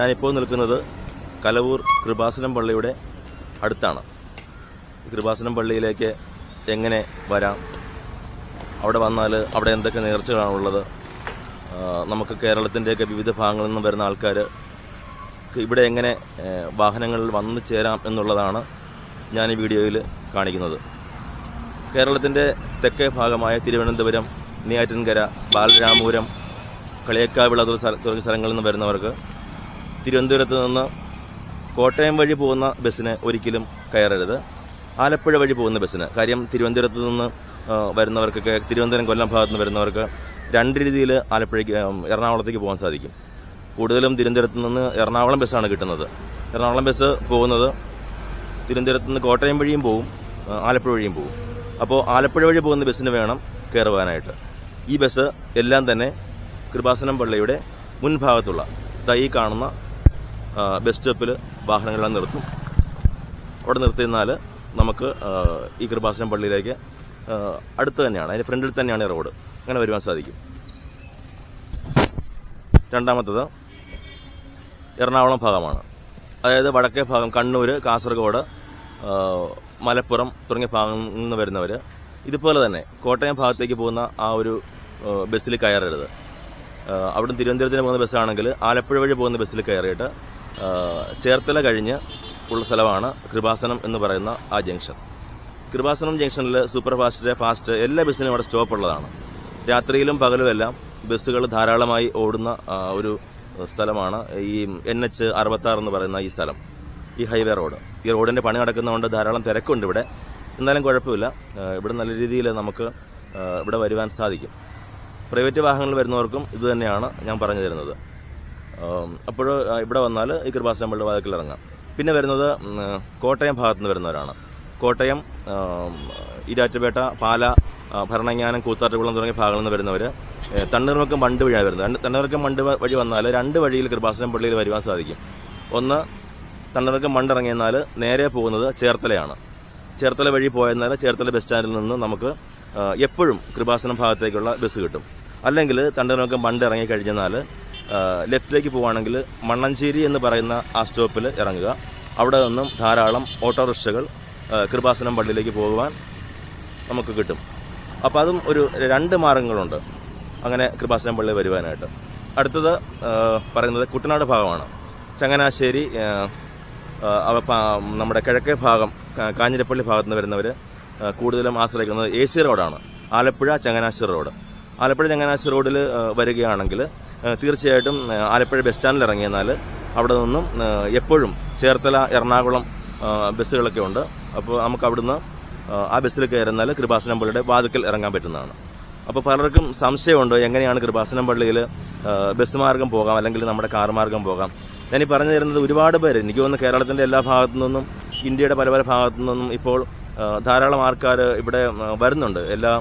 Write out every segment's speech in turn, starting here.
ഞാനിപ്പോൾ നിൽക്കുന്നത് കലവൂർ കൃപാസനം പള്ളിയുടെ അടുത്താണ്. കൃപാസനം പള്ളിയിലേക്ക് എങ്ങനെ വരാം? അവിടെ വന്നാൽ അവിടെ എന്തൊക്കെ നേർച്ചകളാണുള്ളത് നമുക്ക് കേരളത്തിന്റെയൊക്കെ വിവിധ ഭാഗങ്ങളിൽ നിന്നും വരുന്ന ആൾക്കാർ ഇവിടെ എങ്ങനെ വാഹനങ്ങളിൽ വന്ന് ചേരാം എന്നുള്ളതാണ് ഞാൻ ഈ വീഡിയോയിൽ കാണിക്കുന്നത്. കേരളത്തിന്റെ തെക്കേ ഭാഗമായ തിരുവനന്തപുരം നെയ്യാറ്റിൻകര ബാലരാമപുരം കളിയക്കാവിള തുടങ്ങിയ സ്ഥലങ്ങളിൽ നിന്ന് വരുന്നവർക്ക് തിരുവനന്തപുരത്ത് നിന്ന് കോട്ടയം വഴി പോകുന്ന ബസ്സിന് ഒരിക്കലും കയറരുത്. ആലപ്പുഴ വഴി പോകുന്ന ബസ്സിന്. കാര്യം തിരുവനന്തപുരത്ത് നിന്ന് വരുന്നവർക്കൊക്കെ തിരുവനന്തപുരം കൊല്ലം ഭാഗത്ത് നിന്ന് വരുന്നവർക്ക് രണ്ട് രീതിയിൽ ആലപ്പുഴയ്ക്ക് എറണാകുളത്തേക്ക് പോകാൻ സാധിക്കും. കൂടുതലും തിരുവനന്തപുരത്ത് നിന്ന് എറണാകുളം ബസ്സാണ് കിട്ടുന്നത്. എറണാകുളം ബസ് പോകുന്നത് തിരുവനന്തപുരത്ത് നിന്ന് കോട്ടയം വഴിയും പോവും ആലപ്പുഴ വഴിയും പോവും. അപ്പോൾ ആലപ്പുഴ വഴി പോകുന്ന ബസ്സിന് വേണം കയറുവാനായിട്ട്. ഈ ബസ് എല്ലാം തന്നെ കൃപാസനം പള്ളിയുടെ മുൻഭാഗത്തുള്ള തൈ കാണുന്ന ബസ് സ്റ്റോപ്പിൽ വാഹനങ്ങളെല്ലാം നിർത്തും. അവിടെ നിർത്തിയിരുന്നാൽ നമുക്ക് ഈ കൃപാസനം പള്ളിയിലേക്ക് അടുത്ത് തന്നെയാണ് അതിന്റെ ഫ്രണ്ടിൽ തന്നെയാണ് റോഡ് അങ്ങനെ വരുവാൻ സാധിക്കും. രണ്ടാമത്തത് എറണാകുളം ഭാഗമാണ്. അതായത് വടക്കേ ഭാഗം കണ്ണൂർ കാസർഗോഡ് മലപ്പുറം തുടങ്ങിയ ഭാഗങ്ങളിൽ നിന്ന് വരുന്നവർ ഇതുപോലെ തന്നെ കോട്ടയം ഭാഗത്തേക്ക് പോകുന്ന ആ ഒരു ബസ്സിൽ കയറരുത്. അവിടുന്ന് തിരുവനന്തപുരത്തിന് പോകുന്ന ബസ്സാണെങ്കിൽ ആലപ്പുഴ വഴി പോകുന്ന ബസ്സിൽ കയറിയിട്ട് ചേർത്തല കഴിഞ്ഞ് ഉള്ള സ്ഥലമാണ് കൃപാസനം എന്ന് പറയുന്ന ആ ജംഗ്ഷൻ. കൃപാസനം ജംഗ്ഷനിൽ സൂപ്പർ ഫാസ്റ്റ് ഫാസ്റ്റ് എല്ലാ ബസ്സിനും അവിടെ സ്റ്റോപ്പ് ഉള്ളതാണ്. രാത്രിയിലും പകലുമെല്ലാം ബസ്സുകൾ ധാരാളമായി ഓടുന്ന ഒരു സ്ഥലമാണ് ഈ എൻ എച്ച് അറുപത്തി എന്ന് പറയുന്ന ഈ സ്ഥലം ഈ ഹൈവേ റോഡ്. ഈ റോഡിന്റെ പണി നടക്കുന്നതുകൊണ്ട് ധാരാളം തിരക്കുണ്ട് ഇവിടെ. എന്നാലും കുഴപ്പമില്ല. ഇവിടെ നല്ല രീതിയിൽ നമുക്ക് ഇവിടെ വരുവാൻ സാധിക്കും. പ്രൈവറ്റ് വാഹനങ്ങൾ വരുന്നവർക്കും ഇതുതന്നെയാണ് ഞാൻ പറഞ്ഞു തരുന്നത്. അപ്പോൾ ഇവിടെ വന്നാൽ ഈ കൃപാസനം പള്ളി വാതിക്കൽ ഇറങ്ങാം. പിന്നെ വരുന്നത് കോട്ടയം ഭാഗത്തുനിന്ന് വരുന്നവരാണ്. കോട്ടയം ഇരാറ്റുപേട്ട പാല ഭരണജ്ഞാനം കൂത്താട്ടുകുളം തുടങ്ങിയ ഭാഗങ്ങളിൽ നിന്ന് വരുന്നവർ തണ്ണീർമുക്കം മണ്ട് വഴിയാണ് വരുന്നത്. രണ്ട് തണ്ണീർമുക്കം മണ്ട് വഴി വന്നാൽ രണ്ട് വഴിയിൽ കൃപാസനം പള്ളിയിൽ വരുവാൻ സാധിക്കും. ഒന്ന് തണ്ണീർക്കം മണ്ട് ഇറങ്ങിയെന്നാൽ നേരെ പോകുന്നത് ചേർത്തലയാണ്. ചേർത്തല വഴി പോയെന്നാൽ ചേർത്തല ബസ് സ്റ്റാൻഡിൽ നിന്ന് നമുക്ക് എപ്പോഴും കൃപാസനം ഭാഗത്തേക്കുള്ള ബസ് കിട്ടും. അല്ലെങ്കിൽ തണ്ടനൊക്കെ മണ്ട് ഇറങ്ങി കഴിഞ്ഞാൽ ലെഫ്റ്റിലേക്ക് പോവുകയാണെങ്കിൽ മണ്ണഞ്ചേരി എന്ന് പറയുന്ന ആ സ്റ്റോപ്പിൽ ഇറങ്ങുക. അവിടെ നിന്നും ധാരാളം ഓട്ടോറിക്ഷകൾ കൃപാസനം പള്ളിയിലേക്ക് പോകുവാൻ നമുക്ക് കിട്ടും. അപ്പോൾ അതും ഒരു രണ്ട് മാർഗങ്ങളുണ്ട് അങ്ങനെ കൃപാസനം പള്ളി വരുവാനായിട്ട്. അടുത്തത് പറയുന്നത് കുട്ടനാട് ഭാഗമാണ്. ചങ്ങനാശ്ശേരി നമ്മുടെ കിഴക്കേ ഭാഗം കാഞ്ഞിരപ്പള്ളി ഭാഗത്ത് നിന്ന് വരുന്നവർ കൂടുതലും ആശ്രയിക്കുന്നത് എ സി റോഡാണ്. ആലപ്പുഴ ചങ്ങനാശ്ശേരി റോഡ്. ആലപ്പുഴ ചങ്ങനാശ്ശേരി റോഡിൽ വരികയാണെങ്കിൽ തീർച്ചയായിട്ടും ആലപ്പുഴ ബസ് സ്റ്റാൻഡിൽ ഇറങ്ങിയെന്നാൽ അവിടെ നിന്നും എപ്പോഴും ചേർത്തല എറണാകുളം ബസ്സുകളൊക്കെ ഉണ്ട്. അപ്പോൾ നമുക്ക് അവിടുന്ന് ആ, ബസ്സിൽ കയറുന്നാൽ കൃപാസനം പള്ളിയുടെ വാതിക്കൽ ഇറങ്ങാൻ പറ്റുന്നതാണ്. അപ്പോൾ പലർക്കും സംശയമുണ്ട് എങ്ങനെയാണ് കൃപാസനം പള്ളിയിൽ ബസ് മാർഗം പോകാം അല്ലെങ്കിൽ നമ്മുടെ കാർ മാർഗം പോകാം. ഞാൻ പറഞ്ഞു തരുന്നത് ഒരുപാട് പേര് എനിക്ക് തോന്നുന്നു കേരളത്തിന്റെ എല്ലാ ഭാഗത്തു നിന്നും ഇന്ത്യയുടെ പല പല ഭാഗത്തു നിന്നും ഇപ്പോൾ ധാരാളം ആൾക്കാർ ഇവിടെ വരുന്നുണ്ട് എല്ലാ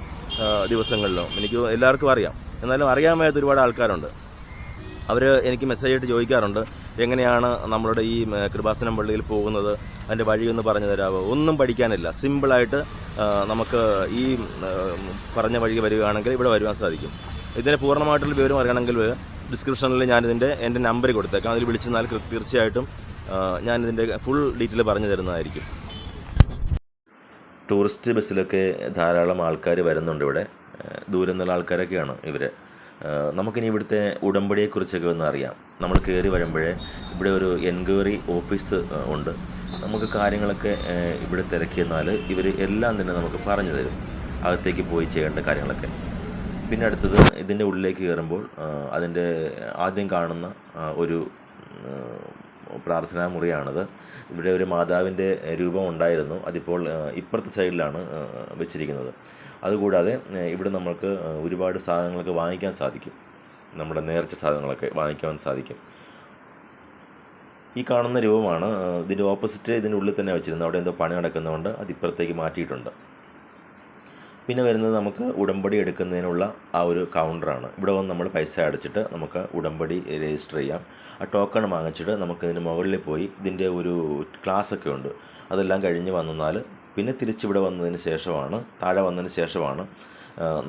ദിവസങ്ങളിലും. എനിക്ക് എല്ലാവർക്കും അറിയാം. എന്നാലും അറിയാൻ വയ്യാത്ത ഒരുപാട് ആൾക്കാരുണ്ട്. അവർ എനിക്ക് മെസ്സേജായിട്ട് ചോദിക്കാറുണ്ട് എങ്ങനെയാണ് നമ്മളുടെ ഈ കൃപാസനം പള്ളിയിൽ പോകുന്നത്? അതിന്റെ വഴിയൊന്ന് പറഞ്ഞു തരാമോ ഒന്നും പഠിക്കാനില്ല. സിമ്പിളായിട്ട് നമുക്ക് ഈ പറഞ്ഞ വഴി വരികയാണെങ്കിൽ ഇവിടെ വരുവാൻ സാധിക്കും. ഇതിന്റെ പൂർണമായിട്ടുള്ള വിവരം അറിയണമെങ്കിൽ ഡിസ്ക്രിപ്ഷനിൽ ഞാനിതിന്റെ എന്റെ നമ്പർ കൊടുത്തേക്കാം. അതിൽ വിളിച്ചെന്നാൽ തീർച്ചയായിട്ടും ഞാനിതിന്റെ ഫുൾ ഡീറ്റെയിൽ പറഞ്ഞു തരുന്നതായിരിക്കും. ടൂറിസ്റ്റ് ബസ്സിലൊക്കെ ധാരാളം ആൾക്കാർ വരുന്നുണ്ട് ഇവിടെ. ദൂരം നിന്നുള്ള ആൾക്കാരൊക്കെയാണ് ഇവർ നമുക്കിനി ഇവിടുത്തെ ഉടമ്പടിയെക്കുറിച്ചൊക്കെ ഒന്ന് അറിയാം. നമ്മൾ കയറി വരുമ്പോഴേ ഇവിടെ ഒരു എൻക്വയറി ഓഫീസ് ഉണ്ട്. നമുക്ക് കാര്യങ്ങളൊക്കെ ഇവിടെ തിരക്കിയെന്നാൽ ഇവർ എല്ലാം തന്നെ നമുക്ക് പറഞ്ഞു തരും. അകത്തേക്ക് പോയി ചെയ്യേണ്ട കാര്യങ്ങളൊക്കെ. പിന്നെ അടുത്തത് ഇതിന്റെ ഉള്ളിലേക്ക് കയറുമ്പോൾ അതിന്റെ ആദ്യം കാണുന്ന ഒരു പ്രാർത്ഥനാ മുറിയാണത്. ഇവിടെ ഒരു മാതാവിന്റെ രൂപം ഉണ്ടായിരുന്നു. അതിപ്പോൾ ഇപ്പുറത്തെ സൈഡിലാണ് വെച്ചിരിക്കുന്നത്. അതുകൂടാതെ ഇവിടെ നമ്മൾക്ക് ഒരുപാട് സാധനങ്ങളൊക്കെ വാങ്ങിക്കാൻ സാധിക്കും. നമ്മുടെ നേർച്ച സാധനങ്ങളൊക്കെ വാങ്ങിക്കാൻ സാധിക്കും. ഈ കാണുന്ന രൂപമാണ് ഇതിന്റെ ഓപ്പോസിറ്റ് ഇതിന്റെ ഉള്ളിൽ തന്നെ വെച്ചിരുന്നത്. അവിടെ എന്തോ പണി നടക്കുന്നതുകൊണ്ട് അതിപ്പുറത്തേക്ക് മാറ്റിയിട്ടുണ്ട്. പിന്നെ വരുന്നത് നമുക്ക് ഉടമ്പടി എടുക്കുന്നതിനുള്ള ആ ഒരു കൗണ്ടറാണ് ഇവിടെ വന്ന് നമ്മൾ പൈസ അടച്ചിട്ട് നമുക്ക് ഉടമ്പടി രജിസ്റ്റർ ചെയ്യാം. ആ ടോക്കൺ വാങ്ങിച്ചിട്ട് നമുക്കിതിന് മുകളിൽ പോയി ഇതിന്റെ ഒരു ക്ലാസ് ഒക്കെ ഉണ്ട്. അതെല്ലാം കഴിഞ്ഞ് വന്നാൽ പിന്നെ തിരിച്ചിവിടെ വന്നതിന് ശേഷമാണ് താഴെ വന്നതിന് ശേഷമാണ്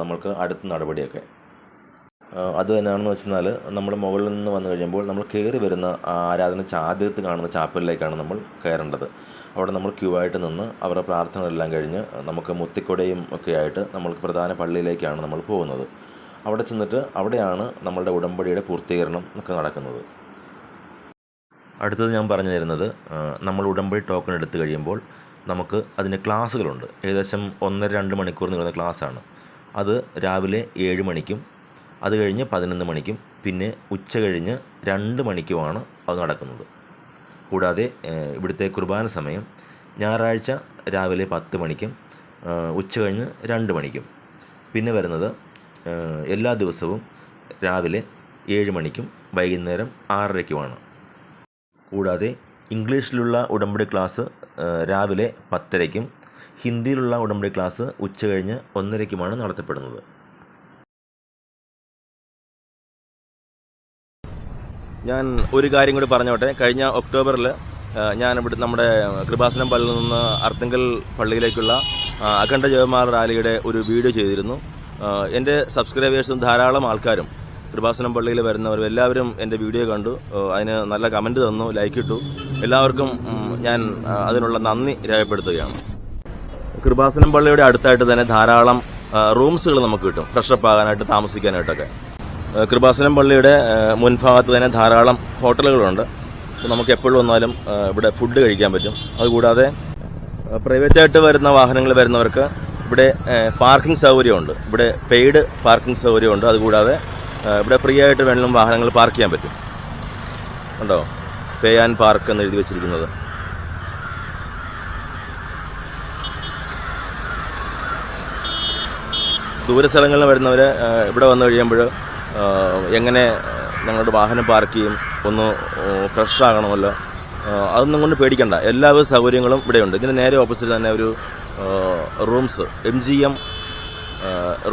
നമ്മൾക്ക് അടുത്ത നടപടിയൊക്കെ. അത് തന്നെയാണെന്ന് വെച്ചാൽ നമ്മൾ മുകളിൽ നിന്ന് വന്നു കഴിയുമ്പോൾ നമ്മൾ കയറി വരുന്ന ആരാധന ആദ്യത്ത് കാണുന്ന ചാപ്പലിലേക്കാണ് നമ്മൾ കയറേണ്ടത്. അവിടെ നമ്മൾ ക്യൂ ആയിട്ട് നിന്ന് അവരുടെ പ്രാർത്ഥനകളെല്ലാം കഴിഞ്ഞ് നമുക്ക് മുത്തിക്കൊടയും ഒക്കെ ആയിട്ട് നമ്മൾക്ക് പ്രധാന പള്ളിയിലേക്കാണ് നമ്മൾ പോകുന്നത്. അവിടെ ചെന്നിട്ട് അവിടെയാണ് നമ്മളുടെ ഉടമ്പടിയുടെ പൂർത്തീകരണം ഒക്കെ നടക്കുന്നത്. അടുത്തത് ഞാൻ പറഞ്ഞു തരുന്നത് നമ്മൾ ഉടമ്പടി ടോക്കൺ എടുത്തു കഴിയുമ്പോൾ നമുക്ക് അതിന് ക്ലാസ്സുകളുണ്ട്. ഏകദേശം ഒന്നര രണ്ട് മണിക്കൂർ നീളുന്ന ക്ലാസ്സാണ്. അത് രാവിലെ ഏഴ് മണിക്കും അത് കഴിഞ്ഞ് പതിനൊന്ന് മണിക്കും പിന്നെ ഉച്ച കഴിഞ്ഞ് രണ്ട് മണിക്കുമാണ് അത് നടക്കുന്നത്. കൂടാതെ ഇവിടുത്തെ കുർബാന സമയം ഞായറാഴ്ച രാവിലെ പത്ത് മണിക്കും ഉച്ച കഴിഞ്ഞ് രണ്ട് മണിക്കും. പിന്നെ വരുന്നത് എല്ലാ ദിവസവും രാവിലെ ഏഴ് മണിക്കും വൈകുന്നേരം ആറരയ്ക്കുമാണ്. കൂടാതെ ഇംഗ്ലീഷിലുള്ള ഉടമ്പടി ക്ലാസ് രാവിലെ പത്തരയ്ക്കും ഹിന്ദിയിലുള്ള ഉടമ്പടി ക്ലാസ് ഉച്ച കഴിഞ്ഞ് ഒന്നരയ്ക്കുമാണ് നടത്തപ്പെടുന്നത്. ഞാൻ ഒരു കാര്യം കൂടി പറഞ്ഞോട്ടെ. കഴിഞ്ഞ ഒക്ടോബറിൽ ഞാൻ ഇവിടെ നമ്മുടെ കൃപാസനം പള്ളിയിൽ നിന്ന് അർത്തിങ്കൽ പള്ളിയിലേക്കുള്ള അഖണ്ഡ ജവമാർ റാലിയുടെ ഒരു വീഡിയോ ചെയ്തിരുന്നു. എന്റെ സബ്സ്ക്രൈബേഴ്സും ധാരാളം ആൾക്കാരും കൃപാസനം പള്ളിയിൽ വരുന്നവരും എല്ലാവരും എന്റെ വീഡിയോ കണ്ടു. അതിന് നല്ല കമന്റ് തന്നു ലൈക്ക് ഇട്ടു. എല്ലാവർക്കും ഞാൻ അതിനുള്ള നന്ദി രേഖപ്പെടുത്തുകയാണ്. കൃപാസനം പള്ളിയുടെ അടുത്തായിട്ട് തന്നെ ധാരാളം റൂംസുകൾ നമുക്ക് കിട്ടും. ഫ്രഷപ്പ് ആകാനായിട്ട് താമസിക്കാനായിട്ടൊക്കെ. കൃപാസനം പള്ളിയുടെ മുൻഭാഗത്ത് തന്നെ ധാരാളം ഹോട്ടലുകളുണ്ട്. നമുക്ക് എപ്പോഴും വന്നാലും ഇവിടെ ഫുഡ് കഴിക്കാൻ പറ്റും. അതുകൂടാതെ പ്രൈവറ്റ് ആയിട്ട് വരുന്ന വാഹനങ്ങൾ വരുന്നവർക്ക് ഇവിടെ പാർക്കിംഗ് സൗകര്യമുണ്ട്. ഇവിടെ പെയ്ഡ് പാർക്കിംഗ് സൗകര്യമുണ്ട്. അതുകൂടാതെ ഇവിടെ ഫ്രീ ആയിട്ട് വേണമെങ്കിലും വാഹനങ്ങൾ പാർക്ക് ചെയ്യാൻ പറ്റും. ഉണ്ടോ? പേ ആൻഡ് പാർക്ക് എന്ന് എഴുതി വെച്ചിരിക്കുന്നത്. ദൂര സ്ഥലങ്ങളിൽ വരുന്നവർ ഇവിടെ വന്നു കഴിയുമ്പോൾ എങ്ങനെ ഞങ്ങളുടെ വാഹനം പാർക്ക് ചെയ്യും ഒന്ന് ഫ്രഷ് ആകണമല്ലോ. അതൊന്നും കൊണ്ട് പേടിക്കണ്ട. എല്ലാവിധ സൗകര്യങ്ങളും ഇവിടെയുണ്ട്. ഇതിന് നേരെ ഓപ്പോസിറ്റ് തന്നെ ഒരു rooms M G M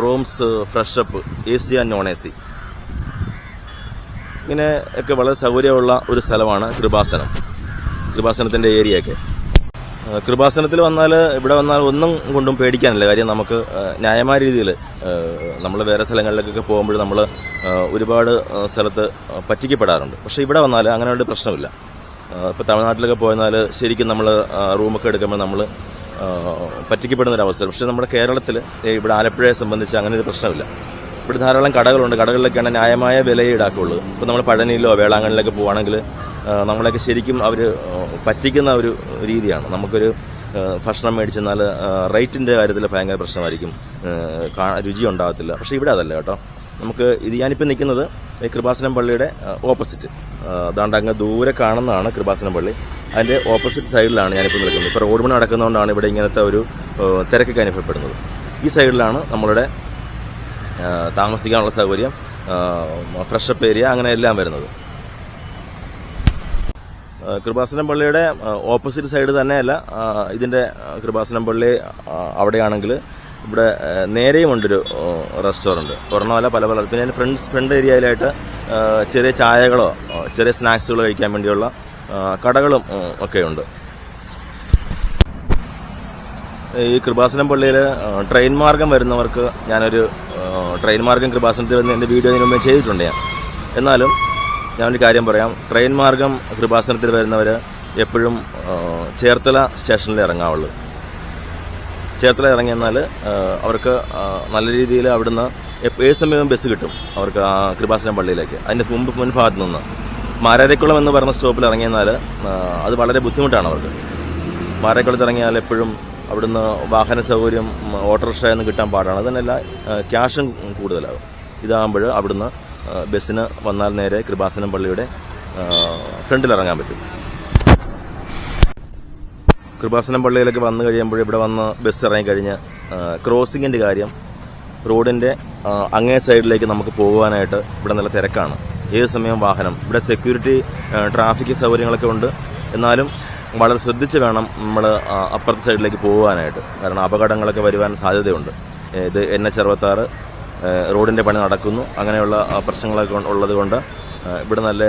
rooms fresh up A C and non A C ഇങ്ങനെ ഒക്കെ വളരെ സൗകര്യമുള്ള ഒരു സ്ഥലമാണ് കൃപാസനം. കൃപാസനത്തിന്റെ ഏരിയയൊക്കെ കൃപാസനത്തിൽ വന്നാൽ ഇവിടെ വന്നാൽ ഒന്നും കൊണ്ടും പേടിക്കാനില്ല. കാര്യം നമുക്ക് ന്യായമായ രീതിയിൽ നമ്മൾ വേറെ സ്ഥലങ്ങളിലേക്കൊക്കെ പോകുമ്പോൾ നമ്മൾ ഒരുപാട് സ്ഥലത്ത് പറ്റിക്കപ്പെടാറുണ്ട്. പക്ഷേ ഇവിടെ വന്നാൽ അങ്ങനെ ഒരു പ്രശ്നമില്ല. ഇപ്പോൾ തമിഴ്നാട്ടിലൊക്കെ പോയെന്നാൽ ശരിക്കും നമ്മൾ റൂമൊക്കെ എടുക്കുമ്പോൾ നമ്മൾ പറ്റിക്കപ്പെടുന്ന ഒരു അവസരം പക്ഷേ നമ്മുടെ കേരളത്തിൽ ഇവിടെ ആലപ്പുഴയെ സംബന്ധിച്ച് അങ്ങനെ ഒരു പ്രശ്നമില്ല. ഇവിടെ ധാരാളം കടകളുണ്ട്. കടകളിലൊക്കെയാണ് ന്യായമായ വില ഈടാക്കുള്ളൂ. ഇപ്പോൾ നമ്മൾ പഴനിയിലോ വേളാങ്കണ്ണിലൊക്കെ പോവുകയാണെങ്കിൽ നമ്മളെയൊക്കെ ശരിക്കും അവർ പറ്റിക്കുന്ന ഒരു രീതിയാണ്. നമുക്കൊരു ഭക്ഷണം മേടിച്ചെന്നാൽ റേറ്റിന്റെ കാര്യത്തിൽ ഭയങ്കര പ്രശ്നമായിരിക്കും. രുചി ഉണ്ടാകത്തില്ല. പക്ഷേ ഇവിടെ അതല്ല കേട്ടോ. നമുക്ക് ഇത് ഞാനിപ്പോൾ നിൽക്കുന്നത് കൃപാസനം പള്ളിയുടെ ഓപ്പോസിറ്റ്. അതാണ്ട് അങ്ങ് ദൂരെ കാണുന്നതാണ് കൃപാസനം പള്ളി. അതിന്റെ ഓപ്പോസിറ്റ് സൈഡിലാണ് ഞാനിപ്പോൾ നിൽക്കുന്നത്. ഇപ്പോൾ റോഡ് പണി നടക്കുന്നതുകൊണ്ടാണ് ഇവിടെ ഇങ്ങനത്തെ ഒരു തിരക്കൊക്കെ അനുഭവപ്പെടുന്നത്. ഈ സൈഡിലാണ് നമ്മളുടെ താമസിക്കാനുള്ള സൗകര്യം ഫ്രഷപ്പ് ഏരിയ അങ്ങനെ എല്ലാം വരുന്നത്. കൃപാസനം പള്ളിയുടെ ഓപ്പോസിറ്റ് സൈഡ് തന്നെയല്ല ഇതിന്റെ കൃപാസനം പള്ളി അവിടെയാണെങ്കിൽ ഇവിടെ നേരെയും ഉണ്ടൊരു റെസ്റ്റോറന്റ് ഒരെണ്ണമല്ല പല പല പിന്നെ ഫ്രണ്ട് ഫ്രണ്ട് ഏരിയയിലായിട്ട് ചെറിയ ചായകളോ ചെറിയ സ്നാക്സുകളോ കഴിക്കാൻ വേണ്ടിയുള്ള കടകളും ഒക്കെ ഒക്കെയുണ്ട്. ഈ കൃപാസനം പള്ളിയിൽ ട്രെയിൻ മാർഗം വരുന്നവർക്ക് ഞാനൊരു ട്രെയിൻ മാർഗം കൃപാസനത്തിൽ വന്ന് എന്റെ വീഡിയോ ഇതിനു മുമ്പേ ചെയ്തിട്ടുണ്ട് ഞാൻ. എന്നാലും ഞാനൊരു കാര്യം പറയാം. ട്രെയിൻ മാർഗം കൃപാസനത്തിൽ വരുന്നവർ എപ്പോഴും ചേർത്തല സ്റ്റേഷനിൽ ഇറങ്ങാവുള്ളൂ ചേർത്തല ഇറങ്ങി എന്നാൽ അവർക്ക് നല്ല രീതിയിൽ അവിടുന്ന് ഏത് സമയവും ബസ് കിട്ടും അവർക്ക് ആ കൃപാസനം പള്ളിയിലേക്ക്. അതിന്റെ മുമ്പ് മുൻഭാഗത്ത് നിന്ന്. മാരാരക്കുളം എന്ന് പറഞ്ഞ സ്റ്റോപ്പിൽ ഇറങ്ങിയെന്നാൽ അത് വളരെ ബുദ്ധിമുട്ടാണ് അവർക്ക്. മാരാരക്കുളത്ത് ഇറങ്ങിയാൽ എപ്പോഴും അവിടുന്ന് വാഹന സൗകര്യം ഓട്ടോറിക്ഷ ഒന്നും കിട്ടാൻ പാടാണ്. അതിനല്ല ക്യാഷും കൂടുതലാകും. ഇതാകുമ്പോൾ അവിടുന്ന് ബസ്സിന് വന്നാൽ നേരെ കൃപാസനം പള്ളിയുടെ ഫ്രണ്ടിൽ ഇറങ്ങാൻ പറ്റും. കൃപാസനം പള്ളിയിലേക്ക് വന്നു കഴിയുമ്പോൾ ഇവിടെ വന്ന് ബസ് ഇറങ്ങിക്കഴിഞ്ഞ് ക്രോസിങ്ങിന്റെ കാര്യം റോഡിന്റെ അങ്ങേ സൈഡിലേക്ക് നമുക്ക് പോകുവാനായിട്ട് ഇവിടെ നല്ല തിരക്കാണ്. ഏത് സമയം വാഹനം? ഇവിടെ സെക്യൂരിറ്റി ട്രാഫിക് സൗകര്യങ്ങളൊക്കെ ഉണ്ട്. എന്നാലും വളരെ ശ്രദ്ധിച്ച് വേണം നമ്മൾ അപ്പുറത്തെ സൈഡിലേക്ക് പോകുവാനായിട്ട്. കാരണം അപകടങ്ങളൊക്കെ വരുവാൻ സാധ്യതയുണ്ട്. ഇത് എൻ എച്ച് അറുപത്താറ് റോഡിന്റെ പണി നടക്കുന്നു. അങ്ങനെയുള്ള പ്രശ്നങ്ങളൊക്കെ ഉള്ളതുകൊണ്ട് ഉള്ളത് കൊണ്ട് ഇവിടെ നല്ല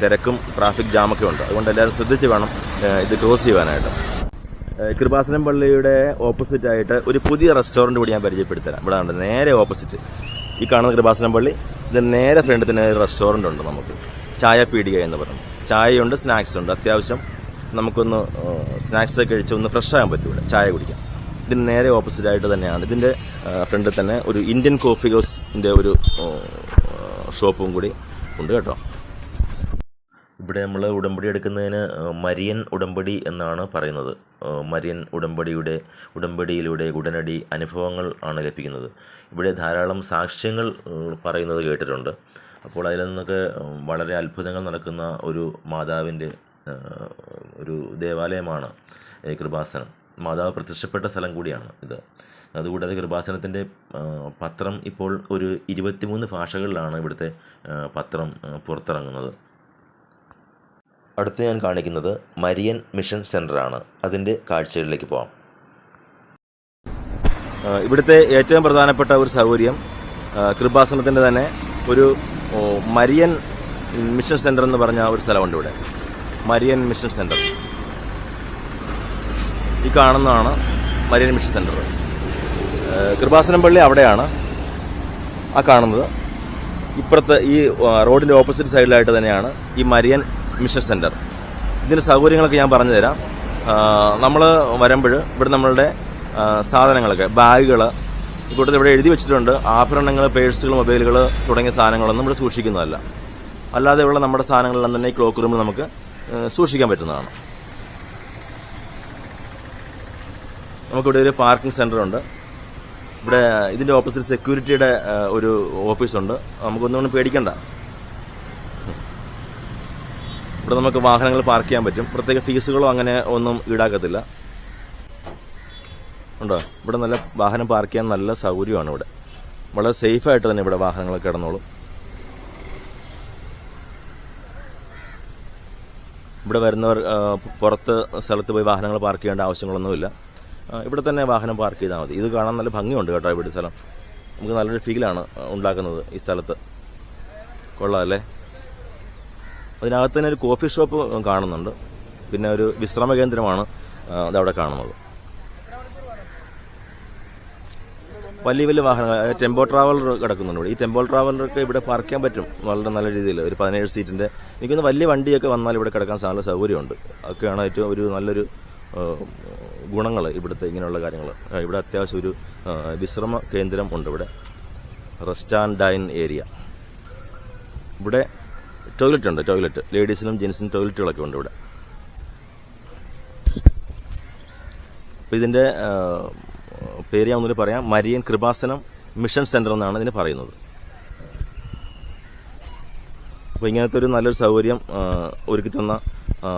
തിരക്കും ട്രാഫിക് ജാമൊക്കെ ഉണ്ട്. അതുകൊണ്ട് എല്ലാവരും ശ്രദ്ധിച്ച് വേണം ഇത് ക്രോസ് ചെയ്യുവാനായിട്ട്. കൃപാസനം പള്ളിയുടെ ഓപ്പോസിറ്റ് ആയിട്ട് ഒരു പുതിയ റെസ്റ്റോറന്റ് കൂടി ഞാൻ പരിചയപ്പെടുത്തരാം. ഇവിടെ ഉണ്ട് നേരെ ഓപ്പോസിറ്റ്. ഈ കാണുന്ന കൃപാസനം പള്ളി ഇതിന് നേരെ ഫ്രണ്ട് തന്നെ ഒരു റെസ്റ്റോറന്റ് ഉണ്ട് നമുക്ക്. ചായ പീടിക എന്ന് പറഞ്ഞു ചായയുണ്ട് സ്നാക്സ് ഉണ്ട് അത്യാവശ്യം നമുക്കൊന്ന് സ്നാക്സ് ഒക്കെ കഴിച്ച് ഒന്ന് ഫ്രഷ് ആകാൻ പറ്റും ഇവിടെ ചായ കുടിക്കാം. ഇതിന് നേരെ ഓപ്പോസിറ്റ് ആയിട്ട് തന്നെയാണ്. ഇതിന്റെ ഫ്രണ്ടിൽ തന്നെ ഒരു ഇന്ത്യൻ കോഫി ഹൗസിന്റെ ഒരു ഷോപ്പും കൂടി ഉണ്ട് കേട്ടോ. ഇവിടെ നമ്മൾ ഉടമ്പടി എടുക്കുന്നതിന് മരിയൻ ഉടമ്പടി എന്നാണ് പറയുന്നത്. മരിയൻ ഉടമ്പടിയുടെ ഉടമ്പടിയിലൂടെ ഉടനടി അനുഭവങ്ങൾ ആണ് ലഭിക്കുന്നത്. ഇവിടെ ധാരാളം സാക്ഷ്യങ്ങൾ പറയുന്നത് കേട്ടിട്ടുണ്ട്. അപ്പോൾ അതിൽ നിന്നൊക്കെ വളരെ അത്ഭുതങ്ങൾ നടക്കുന്ന ഒരു മാതാവിന്റെ ഒരു ദേവാലയമാണ് കൃപാസനം. മാതാവ് പ്രത്യക്ഷപ്പെട്ട സ്ഥലം കൂടിയാണ് ഇത്. അതുകൂടാതെ കൃപാസനത്തിന്റെ പത്രം ഇപ്പോൾ ഒരു ഇരുപത്തിമൂന്ന് ഭാഷകളിലാണ് ഇവിടുത്തെ പത്രം പുറത്തിറങ്ങുന്നത്. അടുത്ത് ഞാൻ കാണിക്കുന്നത് മരിയൻ മിഷൻ സെന്ററാണ് അതിന്റെ കാഴ്ചകളിലേക്ക് പോകാം ഇവിടുത്തെ ഏറ്റവും പ്രധാനപ്പെട്ട ഒരു സൗകര്യം കൃപാസനത്തിന്റെ തന്നെ ഒരു മരിയൻ മിഷൻ സെന്റർ എന്ന് പറഞ്ഞ ഒരു സ്ഥലമുണ്ട് ഇവിടെ. Marian mission centre. ഈ കാണുന്നതാണ് മരിയൻ മിഷൻ ആ, കൃപാസനം പള്ളി അവിടെയാണ് ആ കാണുന്നത്. ഇപ്പുറത്തെ ഈ റോഡിന്റെ ഓപ്പോസിറ്റ് സൈഡിലായിട്ട് തന്നെയാണ് ഈ മരിയൻ മിഷൻ സെന്റർ. ഇതിന്റെ സൗകര്യങ്ങളൊക്കെ ഞാൻ പറഞ്ഞു തരാം നമ്മൾ വരുമ്പോൾ ഇവിടെ നമ്മളുടെ സാധനങ്ങളൊക്കെ ബാഗുകൾ ഇക്കൂട്ടത്തിൽ ഇവിടെ എഴുതി വെച്ചിട്ടുണ്ട്. ആഭരണങ്ങൾ പേഴ്സുകൾ മൊബൈലുകൾ തുടങ്ങിയ സാധനങ്ങളൊന്നും ഇവിടെ സൂക്ഷിക്കുന്നതല്ല. അല്ലാതെയുള്ള നമ്മുടെ സാധനങ്ങളെല്ലാം തന്നെ ക്ലോക്ക് റൂമിൽ നമുക്ക് സൂക്ഷിക്കാൻ പറ്റുന്നതാണ്. നമുക്കിവിടെ ഒരു പാർക്കിംഗ് സെന്റർ ഉണ്ട് ഇവിടെ ഇതിന്റെ ഓപ്പോസിറ്റ് സെക്യൂരിറ്റിയുടെ ഒരു ഓഫീസുണ്ട്. നമുക്കൊന്നും പേടിക്കണ്ട. ഇവിടെ നമുക്ക് വാഹനങ്ങൾ പാർക്ക് ചെയ്യാൻ പറ്റും. പ്രത്യേക ഫീസുകളോ അങ്ങനെ ഒന്നും ഈടാക്കത്തില്ല. ഉണ്ടോ? ഇവിടെ നല്ല വാഹനം പാർക്ക് ചെയ്യാൻ നല്ല സൗകര്യമാണ് ഇവിടെ. വളരെ സേഫായിട്ട് തന്നെ ഇവിടെ വാഹനങ്ങൾ കിടന്നോളും. ഇവിടെ വരുന്നവർ പുറത്ത് സ്ഥലത്ത് പോയി വാഹനങ്ങൾ പാർക്ക് ചെയ്യേണ്ട ആവശ്യങ്ങളൊന്നുമില്ല. ഇവിടെ തന്നെ വാഹനം പാർക്ക് ചെയ്താൽ മതി. ഇത് കാണാൻ നല്ല ഭംഗിയുണ്ട് കേട്ടോ ഇവിടെ സ്ഥലം. നമുക്ക് നല്ലൊരു ഫീലാണ് ഉണ്ടാക്കുന്നത് ഈ സ്ഥലത്ത്. കൊള്ളാം അല്ലേ അതിനകത്ത് തന്നെ ഒരു കോഫി ഷോപ്പ് കാണുന്നുണ്ട്. പിന്നെ ഒരു വിശ്രമ കേന്ദ്രമാണ് അതവിടെ കാണുന്നത്. വലിയ വലിയ വാഹനങ്ങൾ ടെമ്പോ ട്രാവലർ കിടക്കുന്നുണ്ട് ഇവിടെ. ഈ ടെമ്പോ ട്രാവലറൊക്കെ ഇവിടെ പാർക്ക് ചെയ്യാൻ പറ്റും വളരെ നല്ല രീതിയിൽ. ഒരു പതിനേഴ് സീറ്റിന്റെ എനിക്കൊന്ന് വലിയ വണ്ടിയൊക്കെ വന്നാൽ ഇവിടെ കിടക്കാൻ സാധനം സൗകര്യമുണ്ട്. അതൊക്കെയാണ് ഏറ്റവും ഒരു നല്ലൊരു ഗുണങ്ങൾ ഇവിടുത്തെ ഇങ്ങനെയുള്ള കാര്യങ്ങൾ ഇവിടെ അത്യാവശ്യം ഒരു വിശ്രമ കേന്ദ്രം ഉണ്ട് ഇവിടെ. റെസ്റ്റ് ആൻഡ് ഡൈൻ ഏരിയ ഇവിടെ ടോയ്ലറ്റ് ഉണ്ട് ടോയ്ലറ്റ് ലേഡീസിനും ജെൻസിനും ടോയ്ലറ്റുകളൊക്കെ ഉണ്ട് ഇവിടെ. അപ്പോൾ ഇതിന്റെ പേര് ഞാൻ ഒന്നുകൂടി പറയാം. മരിയൻ കൃപാസനം മിഷൻ സെന്റർ എന്നാണ് ഇതിന് പറയുന്നത്. അപ്പോൾ ഇങ്ങനത്തെ ഒരു നല്ലൊരു സൗകര്യം ഒരുക്കി തന്ന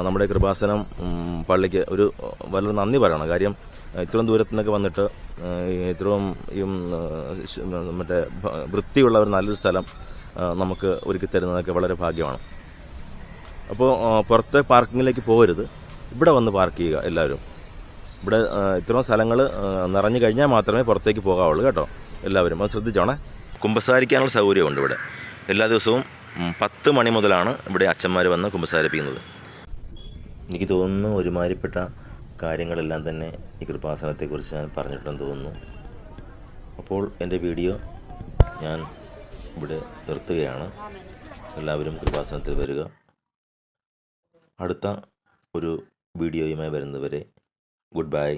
നമ്മുടെ കൃപാസനം പള്ളിക്ക് ഒരു വളരെ നന്ദി പറയണം. കാര്യം ഇത്രയും ദൂരത്തു നിന്നൊക്കെ വന്നിട്ട് ഇത്രയും ഈ മറ്റേ വൃത്തിയുള്ള ഒരു നല്ലൊരു സ്ഥലം നമുക്ക് ഒരുക്കി തരുന്നതൊക്കെ വളരെ ഭാഗ്യമാണ്. അപ്പോൾ പുറത്തെ പാർക്കിങ്ങിലേക്ക് പോകരുത്. ഇവിടെ വന്ന് പാർക്ക് ചെയ്യുക എല്ലാവരും. ഇവിടെ ഇത്രയും സ്ഥലങ്ങൾ നിറഞ്ഞു കഴിഞ്ഞാൽ മാത്രമേ പുറത്തേക്ക് പോകാവുള്ളൂ കേട്ടോ. എല്ലാവരും അത് ശ്രദ്ധിച്ചോണേ. കുമ്പസാരിക്കാനുള്ള സൗകര്യമുണ്ട് ഇവിടെ. എല്ലാ ദിവസവും പത്ത് മണി മുതലാണ് ഇവിടെ അച്ഛന്മാർ വന്ന് കുമ്പസാരിപ്പിക്കുന്നത്. എനിക്ക് തോന്നുന്നു ഒരുമാതിരിപ്പെട്ട കാര്യങ്ങളെല്ലാം തന്നെ ഈ കൃപാസനത്തെക്കുറിച്ച് ഞാൻ പറഞ്ഞിട്ടുണ്ടെന്ന് തോന്നുന്നു. അപ്പോൾ എന്റെ വീഡിയോ ഞാൻ ഇവിടെ നിർത്തുകയാണ്. എല്ലാവരും കൃപാസനത്തിൽ വരിക. അടുത്ത ഒരു വീഡിയോയുമായി വരുന്നവരെ ഗുഡ് ബൈ.